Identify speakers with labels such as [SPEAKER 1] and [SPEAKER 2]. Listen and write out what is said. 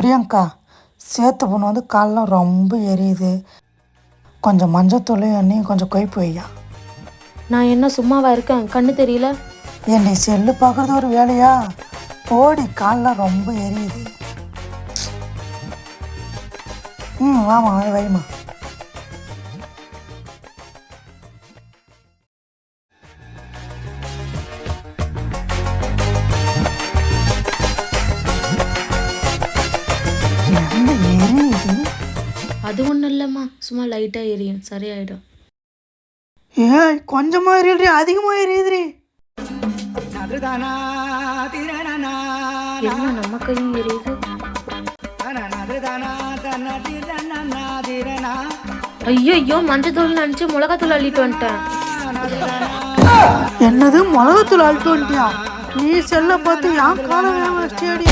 [SPEAKER 1] பிரியங்கா சேத்து பொண்ணு வந்து கால்லாம் ரொம்ப எரியுது. கொஞ்சம் மஞ்சத்தூள் எண்ணெயும் கொஞ்சம் கொய்ப்பு வையா.
[SPEAKER 2] நான் என்ன சும்மாவா இருக்கேன்? கண்ணு தெரியல.
[SPEAKER 1] என்னை செல்லு பார்க்குறது ஒரு வேலையா? போடி கால்லாம் ரொம்ப எரியுது. ம் வாமா அதை வைமா
[SPEAKER 2] அது ஒன்றும் இல்லைம்மா சும்மா லைட்டாக எரியும். சரியாயிடும்.
[SPEAKER 1] ஏய் கொஞ்சமா எரியுதுடி அதிகமா எரியுதுடி.
[SPEAKER 2] என்ன நம்ம கையும் எரியுது? ஐயோ ஐயோ மஞ்சத்தூள் நினச்சி மிளகாத்தூள் அள்ளிட்டு வந்துட்டேன்.
[SPEAKER 1] என்னது? மிளகாத்தூள் அழுட்டு வந்துட்டியா? நீ செல்ல பார்த்து என் காலம் வச்சியாடி.